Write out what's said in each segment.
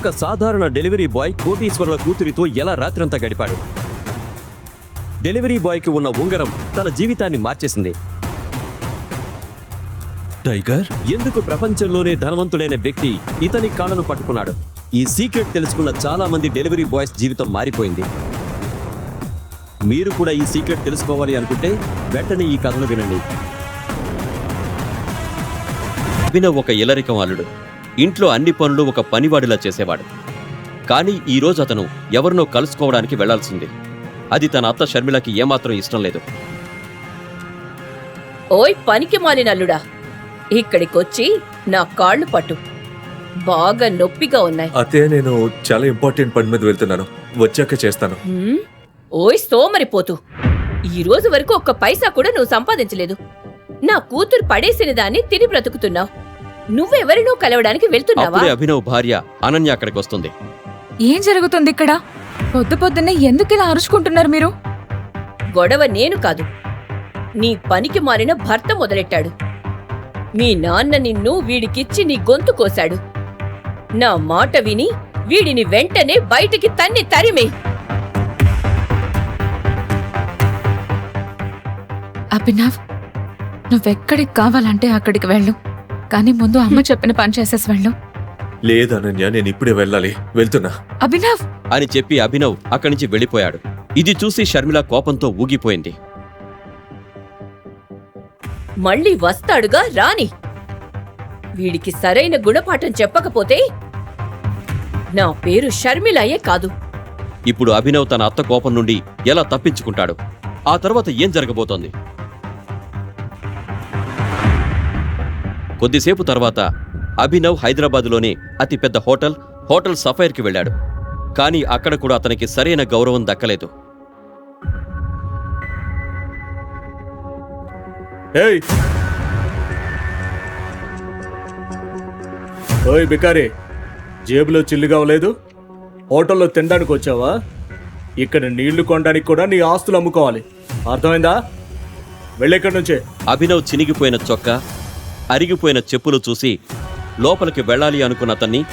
ఒక సాధారణ delivery boy కోటీశ్వరుల కూతురితో ఎలా రాత్రంతా గడిపాడు? డెలివరీ బాయ్కి ఉన్న ఉంగరం తన జీవితాన్ని మార్చేసింది. టైగర్? ఎందుకు ప్రపంచంలోనే ధనవంతుడైన వ్యక్తి ఇతని కాళ్ళను పట్టుకున్నాడు? ఈ సీక్రెట్ తెలుసుకున్న చాలా మంది డెలివరీ బాయ్స్ జీవితం మారిపోయింది. మీరు కూడా ఈ సీక్రెట్ తెలుసుకోవాలి అనుకుంటే వెంటనే ఈ కథను వినండి. అభినవ్ ఒక ఇలరికం అల్లుడు. ఇంట్లో అన్ని పనులు ఒక పనివాడిలా చేసేవాడు. కానీ ఈ రోజు అతను ఎవరినో కలుసుకోవడానికి వెళ్ళాల్సింది. అది తన అత్త షర్మిలకి ఏమాత్రం ఇష్టం లేదు. ఓయ్ పనికి మాలినల్లుడా. ఇక్కడికొచ్చి నా కాళ్ళు పట్టు. బాగా నొప్పిగా ఉన్నాయి. అతే నేను చాలా ఇంపార్టెంట్ పని మీద వెళ్తున్నాను. వచ్చాక చేస్తాను? ఓయ్ సోమరిపోతు. ఈ రోజు వరకు ఒక్క పైసా కూడా నువ్వు సంపాదించలేదు. నా కూతురు పడేసిన దాన్ని తిని బ్రతుకుతున్నావు. నువ్వెవరినో కలవడానికి వెళ్తున్నావా? అప్పుడే అభినవ్ భార్య అనన్య అక్కడికి వస్తుంది. ఏం జరుగుతుంది ఇక్కడ? పొద్దు పొద్దున్నే ఎందుకు ఇలా అరుచుకుంటున్నారు మీరు? గొడవ నేను కాదు. నీ పనికి మారిన భర్త మొదలెట్టాడు. మీ నాన్న నిన్ను వీడికిచ్చి నీ గొంతు కోశాడు. నా మాట విని వీడిని వెంటనే బయటికి తన్ని తరిమే. అభినవ్ నువ్వెక్కడికి కావాలంటే అక్కడికి వెళ్ళు. కానీ ముందు అమ్మ చెప్పిన పని చేసేసి వెళ్ళు. లేదు అనన్య నేను ఇప్పుడే వెళ్ళాలి. వెళ్తున్నా. అభినవ్! అని చెప్పి అభినవ్ అక్కడి నుంచి వెళ్ళిపోయాడు. ఇది చూసి షర్మిల కోపంతో ఊగిపోయింది. మళ్ళీ వస్తాడుగా రాని. వీడికి సరైన గుణపాఠం చెప్పకపోతే నా పేరు షర్మిలయే కాదు. ఇప్పుడు అభినవ్ తన అత్త కోపం నుండి ఎలా తప్పించుకుంటాడు? ఆ తర్వాత ఏం జరగబోతోంది? కొద్దిసేపు తర్వాత అభినవ్ హైదరాబాదులోని అతిపెద్ద హోటల్ హోటల్ సఫైర్కి వెళ్ళాడు. కానీ అక్కడ కూడా అతనికి సరైన గౌరవం దక్కలేదు. ఓయ్ బికారి జేబులో చిల్లుగా లేదు హోటల్లో తినడానికి వచ్చావా? ఇక్కడ నీళ్ళు కొనడానికి కూడా నీ ఆస్తులు అమ్ముకోవాలి. అర్థమైందా? వెళ్ళెక్కడి నుంచే. అభినవ్ చినిగిపోయిన చొక్కా అరిగిపోయిన చెప్పులు చూసి లోపలికి వెళ్ళాలి అనుకున్న అతన్ని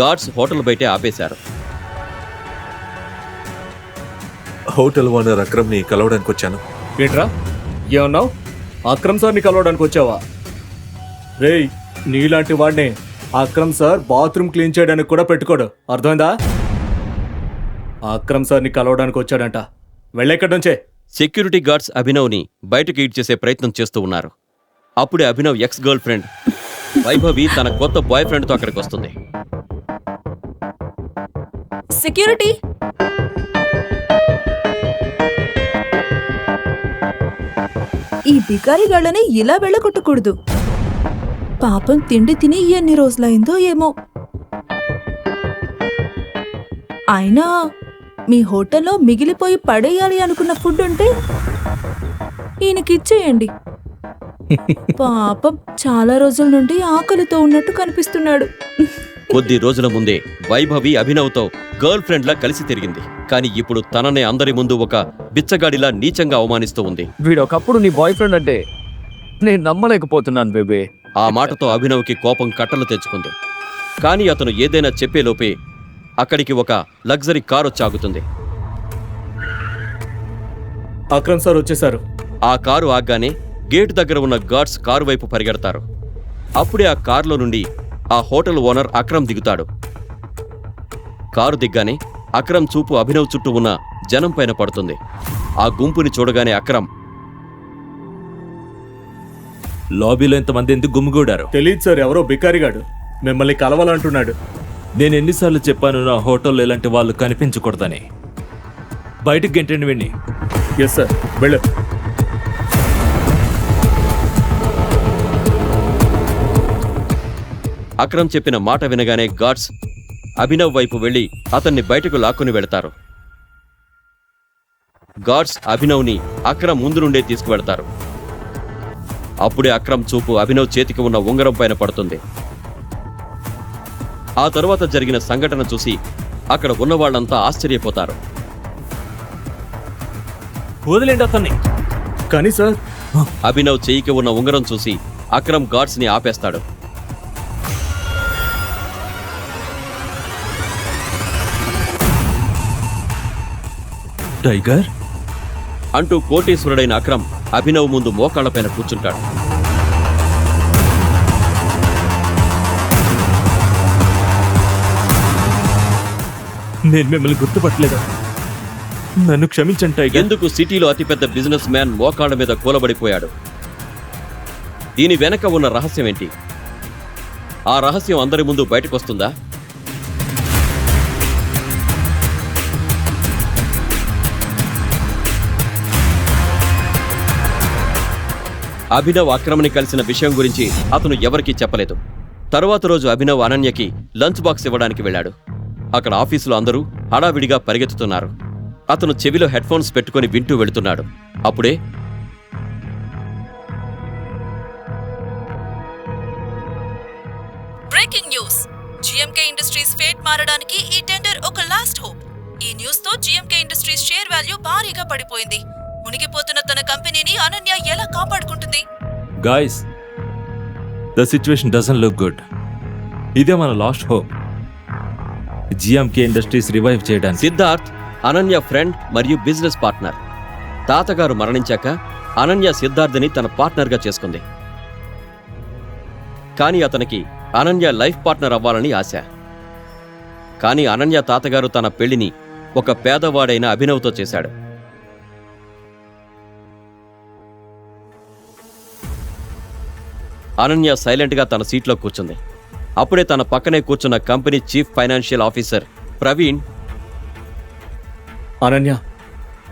గార్డ్స్ హోటల్ బయటే ఆపేశారు. హోటల్ ఓనర్ అక్రమ్ని కలవడానికి వచ్చాను. ఏంట్రా? ఏమన్నావు? అక్రమ్ సార్ని కలవడానికి వచ్చావా? రేయ్ నీలాంటి వాడిని అక్రమ్ సార్ బాత్రూమ్ క్లీన్ చేయడానికి కూడా పెట్టుకోడు. అర్థమైందా? అక్రమ్ సార్ని కలవడానికి వచ్చాడంట. వెళ్ళెక్కడి నుంచే? సెక్యూరిటీ గార్డ్స్ అభినవ్ని బయటకు ఈడ్చేసే ప్రయత్నం చేస్తూ ఉన్నారు. అప్పుడే Abhinav ex girlfriend. Vaibhavi తన కొత్త బాయ్ ఫ్రెండ్తో అక్కడికి వస్తుంది. సెక్యూరిటీ? ఈ బికారిగాళ్ళని ఇలా వెళ్ళగొట్టకూడదు. పాపం తిండి తిని ఎన్ని రోజులైందో ఏమో. అయినా మీ హోటల్లో మిగిలిపోయి పడేయాలి అనుకున్న ఫుడ్ ఉంటే ఈయనకిచ్చేయండి. పాపం చాలా రోజుల నుండి ఆకలితో ఉన్నట్టు కనిపిస్తున్నాడు. కొద్ది రోజుల ముందే వైభవి అభినవ్తో గర్ల్ ఫ్రెండ్లా కలిసి తిరిగింది. కానీ ఇప్పుడు తననే అందరి ముందు ఒక బిచ్చగాడిలా నీచంగా అవమానిస్తూ ఉంది. వీడు ఒకప్పుడు నీ బాయ్ ఫ్రెండ్ అంటే నేను నమ్మలేకపోతున్నాను బేబే. ఆ మాటతో అభినవ్కి కోపం కట్టలు తెచ్చుకుంది. కానీ అతను ఏదైనా చెప్పేలోపే అక్కడికి ఒక లగ్జరీ కార్ వచ్చి ఆగుతుంది అక్రమ్ సార్ వచ్చేసారు. ఆ కారు ఆగ్గానే గేటు దగ్గర ఉన్న గార్డ్స్ కారు వైపు పరిగెడతారు. అప్పుడే ఆ కారులో నుండి ఆ హోటల్ ఓనర్ అక్రమ్ దిగుతాడు. కారు దిగ్గానే అక్రమ్ చూపు అభినవ్ చుట్టూ ఉన్న జనం పైన పడుతుంది. ఆ గుంపుని చూడగానే అక్రమ్ లాబీలో ఇంతమంది ఎందుకు గుమ్మిగూడారు తెలియదు సార్ ఎవరో బికారిగాడు. మిమ్మల్ని కలవాలంటున్నాడు. నేను ఎన్నిసార్లు చెప్పాను నా హోటల్లో ఇలాంటి వాళ్ళు కనిపించకూడదని. బయటికి గెంటండి విని ఎస్ సార్ వెళ్ళు. అక్రమ్ చెప్పిన మాట వినగానే గార్డ్స్ అభినవ్ వైపు వెళ్ళి అతన్ని బయటకు లాక్కుని వెళతారు. గార్డ్స్ అభినవ్ని అక్రమ్ ముందు నుండే తీసుకువెడతారు అప్పుడే అక్రమ్ చూపు అభినవ్ చేతికి ఉన్న ఉంగరం పైన పడుతుంది. ఆ తరువాత జరిగిన సంఘటన చూసి అక్కడ ఉన్న వాళ్ళంతా ఆశ్చర్యపోతారు. వదిలేండి అతన్ని. కానీ సార్ అభినవ్ చెయ్యికి ఉన్న ఉంగరం చూసి అక్రమ్ గార్డ్స్ని ఆపేస్తాడు. టైగర్? అంటూ కోటీశ్వరుడైన అక్రమ్ అభినవ్ ముందు మోకాళ్ళపైన కూర్చుంటాడు. నేను మిమ్మల్ని గుర్తుపట్టలేదా? నన్ను క్షమించండి టైగర్. ఎందుకు సిటీలో అతిపెద్ద బిజినెస్ మ్యాన్ మోకాళ్ళ మీద కూలబడిపోయాడు? దీని వెనక ఉన్న రహస్యం ఏంటి? ఆ రహస్యం అందరి ముందు బయటకొస్తుందా? అభినవ్ అక్రమని కలిసిన విషయం గురించి అతను ఎవరికీ చెప్పలేదు. తరువాత రోజు అభినవ్ అనన్యకి లంచ్ బాక్స్ ఇవ్వడానికి వెళ్ళాడు. అక్కడ ఆఫీసులో అందరూ హడావిడిగా పరిగెత్తుతున్నారు. అతను చెవిలో హెడ్ ఫోన్స్ పెట్టుకుని వింటూ వెళుతున్నాడు. అప్పుడే breaking news. GMK industries fate మారడానికి ఈ టెండర్ ఒక లాస్ట్ హోప్. ఈ న్యూస్తో జిఎంకే ఇండస్ట్రీస్ షేర్ వాల్యూ భారీగా పడిపోయింది. మునిగిపోతున్న తన కంపెనీని అనన్య ఎలా కాపాడుకుంటుంది? Guys the situation doesn't look good ఇదే మన last hope. GMK industries revive చేయడానికి. సిద్ధార్థ్ అనన్య ఫ్రెండ్ మరియు బిజినెస్ పార్ట్నర్. తాతగారు మరణించాక అనన్య సిద్ధార్థ్ని తన పార్ట్నర్గా చేసుకుంది. కానీ అతనికి అనన్య లైఫ్ పార్ట్నర్ అవ్వాలని ఆశ. కానీ అనన్య తాతగారు తన పెళ్ళిని ఒక పేదవాడైన అభినవ్తో చేశాడు. అనన్య సైలెంట్గా తన సీట్లో కూర్చుంది. అప్పుడే తన పక్కనే కూర్చున్న company chief financial officer Praveen Ananya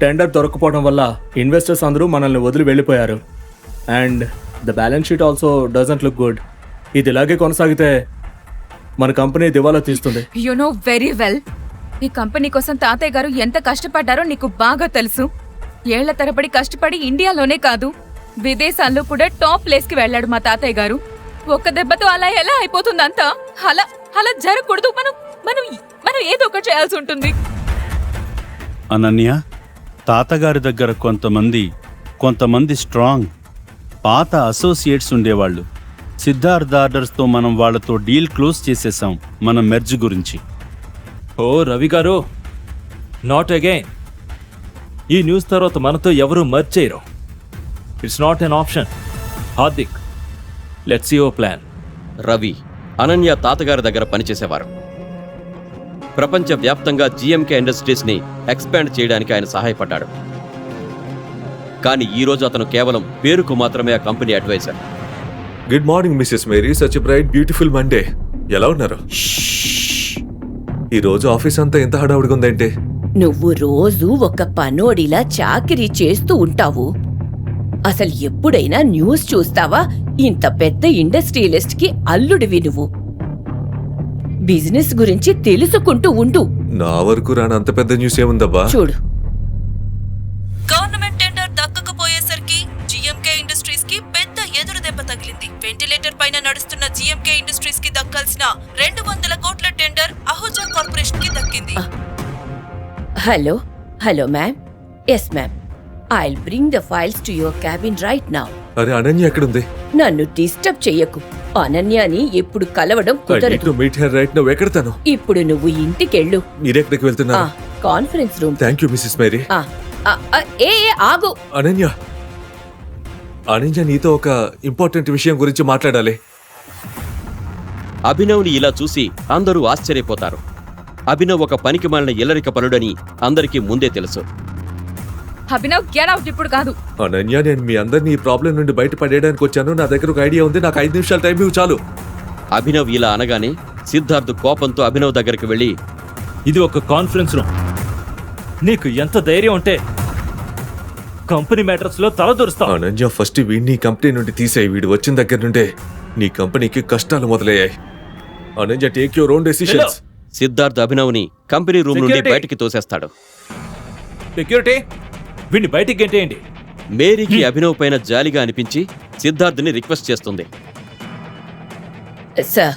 tender దొరకపోవడం వల్ల ఇన్వెస్టర్స్ అందరూ మనల్ని వదిలి వెళ్ళిపోయారు. And the balance sheet also doesn't look good. ఇది ఇలాగే కొనసాగితే మన కంపెనీ దివాలా తీస్తుంది. యు నో వెరీ వెల్ ఈ కంపెనీ కోసం తాతయ్య గారు ఎంత కష్టపడ్డారో నీకు బాగా తెలుసు. ఏళ్ళ తరబడి కష్టపడి ఇండియాలోనే కాదు. విదేశాల్లో కూడా టాప్ ప్లేస్కి వెళ్ళాడు మా తాతయ్య గారు. ఒక్క దెబ్బతో అలా ఎలా అయిపోతుందంతా? అలా అలా జరగకూడదు. మనం మనం మనం ఏదో ఒకటి చేయాల్సి ఉంటుంది. అనన్య తాతగారి దగ్గర కొంతమంది కొంతమంది స్ట్రాంగ్ పాత అసోసియేట్స్ ఉండేవాళ్ళు. సిద్ధార్థ్ ఆర్డర్స్తో మనం వాళ్ళతో డీల్ క్లోజ్ చేసేసాం మన మెర్జ్ గురించి. ఓ రవి గారు. నాట్ అగైన్ ఈ న్యూస్ తర్వాత మనతో ఎవరు మర్చ్ చేయరు. It's not an option Hardik let's you plan Ravi Ananya తాతగారి దగ్గర పనిచేసేవారు. ప్రపంచవ్యాప్తంగా జీఎంకే ఇండస్ట్రీస్ని ఎక్స్పాండ్ చేయడానికి ఆయన సహాయపడ్డాడు. కానీ ఈ రోజు అతను కేవలం పేరుకు మాత్రమే ఆ company adviser good morning Mrs Mary such bright beautiful Monday ఎలా ఉన్నారు? ఈ రోజు ఆఫీస్ అంతా ఎంత హడావుడిగా ఉందంటే? నువ్వు రోజు ఒక పనోడిలా చాకిరీ చేస్తూ ఉంటావు. అసలు ఎప్పుడైనా న్యూస్ చూస్తావా? ఇంత పెద్ద ఇండస్ట్రియలిస్ట్కి అల్లుడివి నువ్వు. బిజినెస్ గురించి తెలుసుకుంటూ ఉండు. నా వరకు రాని అంత పెద్ద న్యూస్ ఏముందబ్బా? చూడు. గవర్నమెంట్ టెండర్ దక్కకపోయేసరికి జిఎంకే ఇండస్ట్రీస్కి పెద్ద ఎదురు దెబ్బ తగిలింది. వెంటిలేటర్ పైన నడుస్తున్న జిఎంకే ఇండస్ట్రీస్కి దక్కాల్సిన రెండు వందల కోట్ల టెండర్ అహుజా కార్పొరేషన్కి దక్కింది hello. Hello ma'am. Yes ma'am. I'll bring the files to your cabin right now అరే అనన్య ఎక్కడుంది? నన్ను డిస్టర్బ్ చెయ్యకు. అనన్యాని ఎప్పుడు కలవడం కుదరదు. మీట్ హెర్ రైట్ నువ్వు ఎక్కడ తను ఇప్పుడు నువ్వు ఇంటికెళ్ళు. మీరెక్కడికి ఆ, వెళ్తున్నారు. Conference room thank you Mrs Mary ఆ, ఏ ఏ, ఆగు. అనన్య అనన్య నీతో ఒక ఇంపార్టెంట్ విషయం గురించి మాట్లాడాలి. అభినవ్ని ఇలా చూసి అందరూ ఆశ్చర్యపోతారు. అభినవ్ ఒక పనికి మాలిన ఇల్లరిక పరుడని అందరికీ ముందే తెలుసు. అభినవ్ గెట్ అవుట్ ఇప్పుడు కాదు. అనన్య నేను మీ అందరినీ ఈ ప్రాబ్లం నుండి బయటపడేయడానికి వచ్చాను. నా దగ్గర ఒక ఐడియా ఉంది. నాకు ఐదు నిమిషాల టైం ఇవ్వు చాలు. అభినవ్ ఇలా అనగానే సిద్ధార్థ్ కోపంతో అభినవ్ దగ్గరికి వెళ్ళి ఇది ఒక కాన్ఫరెన్స్ రూమ్. నీకు ఎంత ధైర్యం ఉంటే కంపెనీ మ్యాటర్స్లో తలదూరుస్తావు అనన్య ఫస్ట్ వీడిని కంపెనీ నుండి తీసేయి. వీడు వచ్చిన దగ్గర నుండే నీ కంపెనీకి కష్టాలు మొదలయ్యాయి. Ananya take your own decisions Siddharth అభినవ్ని company room నుండి Security. బయటికి తోసేస్తాడు. సెక్యూరిటీ వీడిని బయటికి గెంటేయండి. మేరీకి అభినవ్ పైన జాలిగా అనిపించి సిద్ధార్థ్ని రిక్వెస్ట్ చేస్తుంది. Sir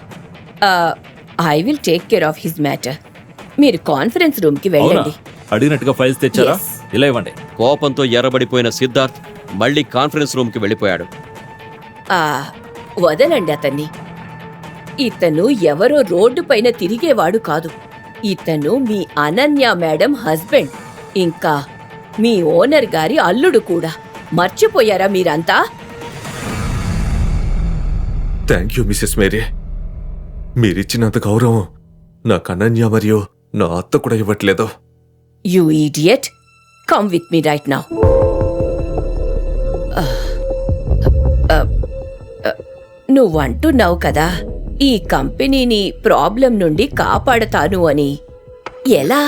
I will take care of his matter మీరు కాన్ఫరెన్స్ రూమ్కి వెళ్ళండి. అడిగినట్టుగా ఫైల్స్ తెచ్చారా. ఇలా ఇవ్వండి. కోపంతో ఎర్రబడిపోయిన సిద్ధార్థ్ మళ్ళీ కాన్ఫరెన్స్ రూమ్కి వెళ్ళిపోయాడు. ఆ వదలండి అతన్ని. ఇతను ఎవరో రోడ్డు పైన తిరిగేవాడు కాదు. ఇతను మీ అనన్య మేడం హస్బెండ్. ఇంకా మీ ఓనర్ గారి అల్లుడు కూడా. మర్చిపోయారా మీరంతా? థ్యాంక్ యూ మిసెస్ మేరీ మీరిచ్చినంత గౌరవం నాకు అనన్య మరియు నా అత్త కూడా ఇవ్వట్లేదు. You idiot come with me right now నువ్వంటున్నావు కదా ఈ కంపెనీని ప్రాబ్లం నుండి కాపాడతాను అని. ఎలా?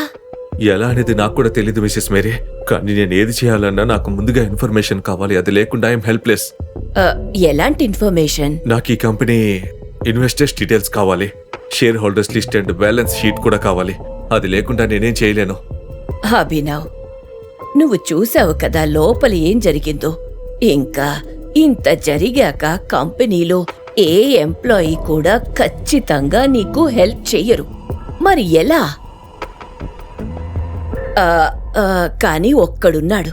ఎలా అనేది నాకు కూడా తెలియదు మిసెస్ మేరీ. కానీ నేను ఏది చేయాలన్నా నాకు ముందుగా ఇన్ఫర్మేషన్ కావాలి. అది లేకుండా ఐఎమ్ హెల్ప్లెస్. ఆ, ఎలాంటి ఇన్ఫర్మేషన్? నాకు ఈ కంపెనీ ఇన్వెస్టర్స్ డీటెయిల్స్ కావాలి. Share holders list and balance sheet కూడా కావాలి. అది లేకుండా నేనేం చేయలేను. అభినవ్ నువ్వు చూసావు కదా లోపల ఏం జరిగిందో? ఇంకా ఇంత జరిగాక కంపెనీలో ఏ ఎంప్లాయీ కూడా ఖచ్చితంగా నీకు హెల్ప్ చెయ్యరు. మరి ఎలా? కానీ ఒక్కడున్నాడు.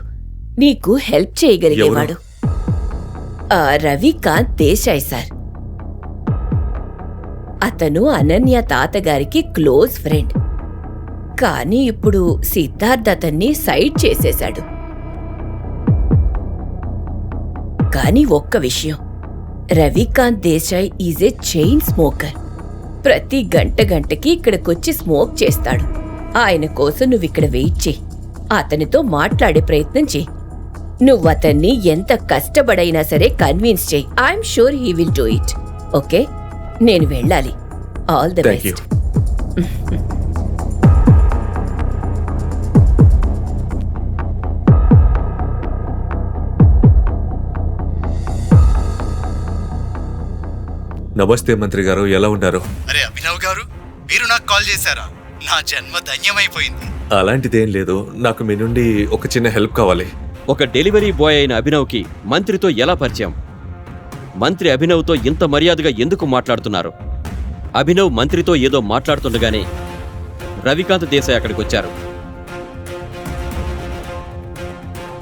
నీకు హెల్ప్ చేయగలిగేవాడు. రవికాంత్ దేశాయ్ సార్. అతను అనన్య తాతగారికి క్లోజ్ ఫ్రెండ్. కానీ ఇప్పుడు సిద్ధార్థ్ అతన్ని సైడ్ చేసేశాడు. కానీ ఒక్క విషయం. Ravikant Desai is a chain smoker. ప్రతి గంట గంటకి ఇక్కడికొచ్చి స్మోక్ చేస్తాడు. ఆయన కోసం నువ్వు ఇక్కడ వెయిట్ చేయి. అతనితో మాట్లాడే ప్రయత్నం చేయి. నువ్వు అతన్ని ఎంత కష్టపడైనా సరే కన్విన్స్ చేయి. I'm sure he will do it. Okay? నేను వెళ్ళాలి. All the best. నమస్తే మంత్రి గారు ఎలా ఉన్నారు? అరే అభినవ్ గారు మీరు నాకు కాల్ చేశారా? నా జన్మ ధన్యమైపోయింది. అలాంటిదేం లేదు. నాకు మీ నుండి ఒక చిన్న హెల్ప్ కావాలి. ఒక డెలివరీ బాయ్ అయిన అభినవ్కి మంత్రితో ఎలా పరిచయం? మంత్రి అభినవ్తో ఇంత మర్యాదగా ఎందుకు మాట్లాడుతున్నారు? అభినవ్ మంత్రితో ఏదో మాట్లాడుతుండగానే రవికాంత్ దేశాయ్ అక్కడికి వచ్చారు.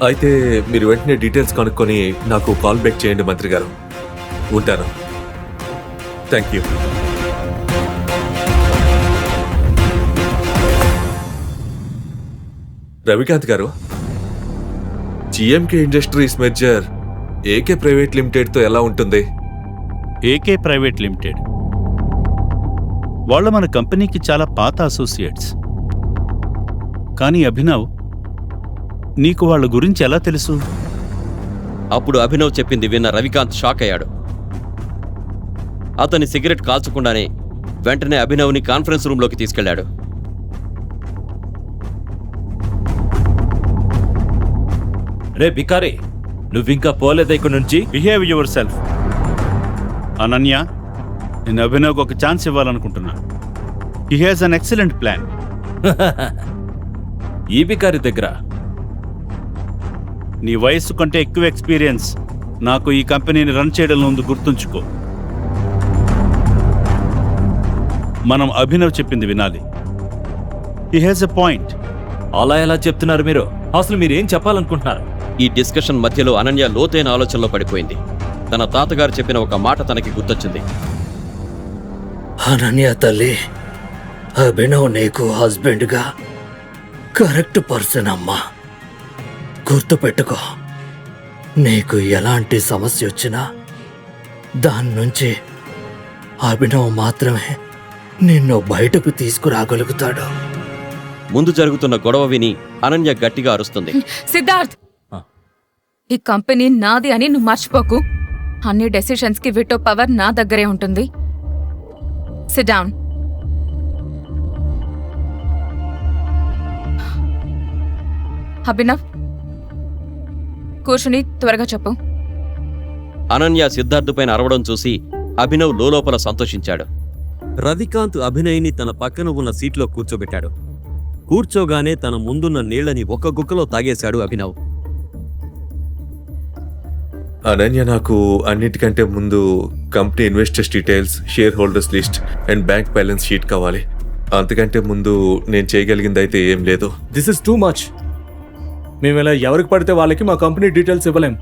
అయితే మీరు వెంటనే డీటెయిల్స్ కనుక్కొని నాకు కాల్ బ్యాక్ చేయండి మంత్రి గారు. ఉంటాను. థ్యాంక్ యూ రవికాంత్ గారు? GMK industries merger AK private లిమిటెడ్తో ఎలా ఉంటుంది? ఏకే ప్రైవేట్ లిమిటెడ్ వాళ్ళ మన కంపెనీకి చాలా పాత అసోసియేట్స్ కానీ అభినవ్ నీకు వాళ్ళ గురించి ఎలా తెలుసు? అప్పుడు అభినవ్ చెప్పింది విన్న రవికాంత్ షాక్ అయ్యాడు. అతని సిగరెట్ కాల్చకుండానే వెంటనే అభినవ్ని కాన్ఫరెన్స్ రూమ్లోకి తీసుకెళ్ళాడు. రే బికారి నువ్వింకా పోలేదు ఇక్కడి నుంచి? Behave your self. అనన్య నేను అభినవ్కి ఒక chance ఇవ్వాలనుకుంటున్నా. He has an excellent plan ఈ బికారి దగ్గర? నీ వయస్సు కంటే ఎక్కువ ఎక్స్పీరియన్స్ నాకు ఈ కంపెనీని రన్ చేయడంలో ఉంది గుర్తుంచుకో. మనం అభినవ్ చెప్పింది వినాలి. హీ హ్యాస్ ఎ పాయింట్ అలా ఎలా చెప్తున్నారు మీరు? అసలు మీరు ఏం చెప్పాలనుకుంటున్నారు? ఈ డిస్కషన్ మధ్యలో అనన్య లోతైన ఆలోచనలో పడిపోయింది. తన తాతగారు చెప్పిన ఒక మాట తనకి గుర్తొచ్చింది. అనన్య తల్లి అభినవ్ నీకు హస్బెండ్గా కరెక్ట్ పర్సన్ అమ్మా. గుర్తుపెట్టుకో నీకు ఎలాంటి సమస్య వచ్చినా దాని నుంచి అభినవ్ మాత్రమే నిన్ను బయటకు తీసుకురాగలుగుతాడు. ముందు జరుగుతున్న గొడవ విని అనన్య గట్టిగా అరుస్తుంది. సిద్ధార్థ్. ఈ కంపెనీ నాది అని నువ్వు మర్చిపోకు. అన్ని డెసిషన్స్కి విటో పవర్ నా దగ్గరే ఉంటుంది. సిట్ డౌన్ అభినవ్ కూర్చుని త్వరగా చెప్పు. అనన్య సిద్ధార్థ్ పైన అరవడం చూసి అభినవ్ లోలోపల సంతోషించాడు. రవికాంత్ అభినయ్ని తన పక్కన ఉన్న సీట్లో కూర్చోబెట్టాడు. కూర్చోగానే తన ముందున్న నీళ్ళని ఒక గుక్కలో తాగేశాడు అభినవ్. అనన్య నాకు అన్నిటికంటే ముందు company investors details share holders list and bank balance sheet కావాలి. అంతకంటే ముందు నేను చేయగలిగింది అయితే ఏం లేదు. దిస్ ఇస్ టూ మచ్ మేము ఇలా ఎవరికి పడితే వాళ్ళకి మా కంపెనీ డీటెయిల్స్ ఇవ్వలేం.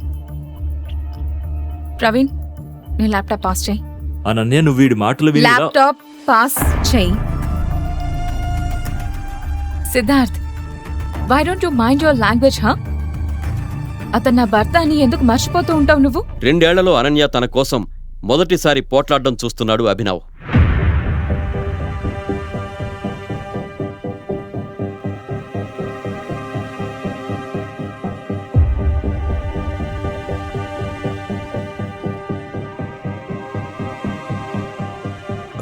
ప్రవీణ్ నీ ల్యాప్టాప్ పాస్ చేయి. అనన్య నువ్వు వీడి మాటలు విని ఇలా- ల్యాప్టాప్ పాస్ చేయి. Siddharth why don't you mind your language హా అతను నా భర్త అని ఎందుకు మర్చిపోతూ ఉంటావు నువ్వు? రెండేళ్ళలో అనన్య తన కోసం మొదటిసారి పోట్లాడడం చూస్తున్నాడు అభినవ్.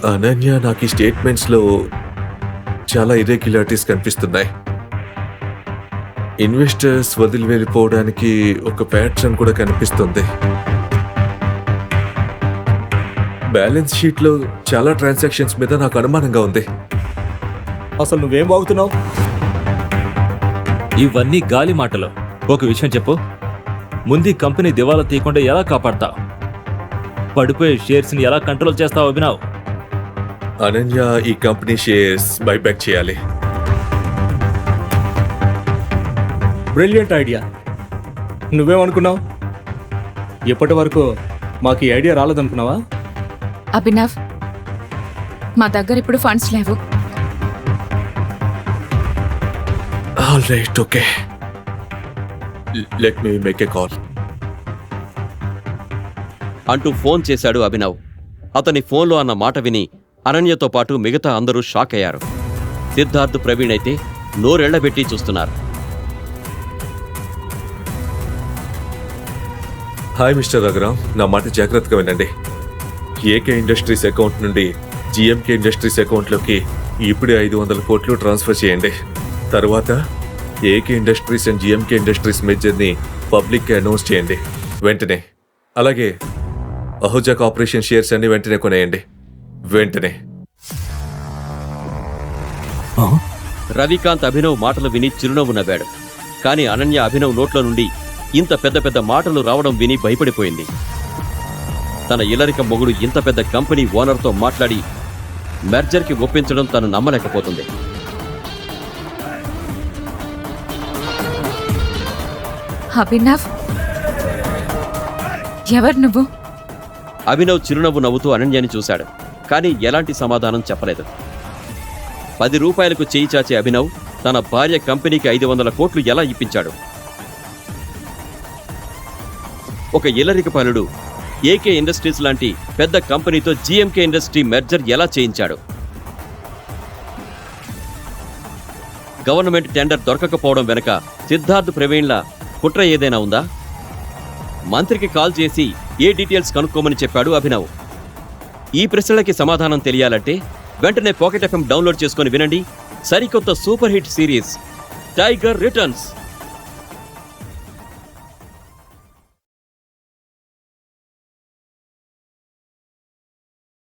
అనన్య నాకు ఈ స్టేట్మెంట్స్లో చాలా ఇరెగ్యులారిటీస్ కనిపిస్తున్నాయి. ఇన్వెస్టర్స్ వదిలి వెళ్ళిపోవడానికి ఒక ప్యాటర్న్ కూడా కనిపిస్తుంది. బ్యాలెన్స్ షీట్లో చాలా ట్రాన్సాక్షన్స్ మీద నాకు అనుమానంగా ఉంది. అసలు నువ్వేం బాగుతున్నావు? ఇవన్నీ గాలి మాటలు. ఒక విషయం చెప్పు. ముందు కంపెనీ దివాలా తీయకుండా ఎలా కాపాడతావు? పడిపోయే షేర్స్ని ఎలా కంట్రోల్ చేస్తావు అభినవ్? అనన్య ఈ కంపెనీ షేర్స్ బైబ్యాక్ చేయాలి. Brilliant idea. నువ్వేమనుకున్నావు? ఇప్పటి వరకు మాకు ఈ ఐడియా రాలేదనుకున్నావా? అభినవ్ మా దగ్గర ఇప్పుడు ఫండ్స్ లేవు. All right okay. Let me make a call. అంటూ ఫోన్ చేశాడు అభినవ్. అతని ఫోన్లో అన్న మాట విని అనన్యతో పాటు మిగతా అందరూ షాక్ అయ్యారు. సిద్ధార్థ్ ప్రవీణ్ అయితే నోరెళ్ళబెట్టి చూస్తున్నారు. Hi mister Raghuram. నా మాట జాగ్రత్తగా వినండి. ఏకే ఇండస్ట్రీస్ అకౌంట్ నుండి జిఎంకే ఇండస్ట్రీస్ అకౌంట్లోకి ఇప్పుడే ఐదు వందల కోట్లు ట్రాన్స్ఫర్ చేయండి. తర్వాత AK industries and GMK industries మెజర్ని పబ్లిక్గా అనౌన్స్ చేయండి. వెంటనే. అలాగే అహుజా కార్పొరేషన్ షేర్స్ అన్ని వెంటనే కొనేయండి. వెంటనే. రవికాంత్ అభినవ్ మాటలు విని చిరునవ్వు నవ్వాడు. కానీ అనన్య అభినవ్ నోట్ల నుండి ఇంత పెద్ద పెద్ద మాటలు రావడం విని భయపడిపోయింది. తన ఇలరిక మొగుడు ఇంత పెద్ద కంపెనీ ఓనర్తో మాట్లాడి మెర్జర్కి ఒప్పించడం తను నమ్మలేకపోతుంది. అభినవ్? ఎవరు నువ్వు? అభినవ్ చిరునవ్వు నవ్వుతూ అనన్యని చూశాడు కానీ ఎలాంటి సమాధానం చెప్పలేదు. పది రూపాయలకు చేయి చాచే అభినవ్ తన భార్య కంపెనీకి ఐదు వందల కోట్లు ఎలా ఇప్పించాడు? ఒక ఇలరికపాలుడు పనుడు ఏకే ఇండస్ట్రీస్ లాంటి పెద్ద కంపెనీతో జీఎంకే ఇండస్ట్రీ మెర్జర్ ఎలా చేయించాడు? గవర్నమెంట్ టెండర్ దొరకకపోవడం వెనక సిద్ధార్థ్ ప్రవీణ్ల కుట్ర ఏదైనా ఉందా? మంత్రికి కాల్ చేసి ఏ డీటెయిల్స్ కనుక్కోమని చెప్పాడు అభినవ్. ఈ ప్రశ్నలకి సమాధానం తెలియాలంటే వెంటనే పాకెట్ ఎఫ్ఎం డౌన్లోడ్ చేసుకొని వినండి. సరికొత్త super hit series Tiger Returns.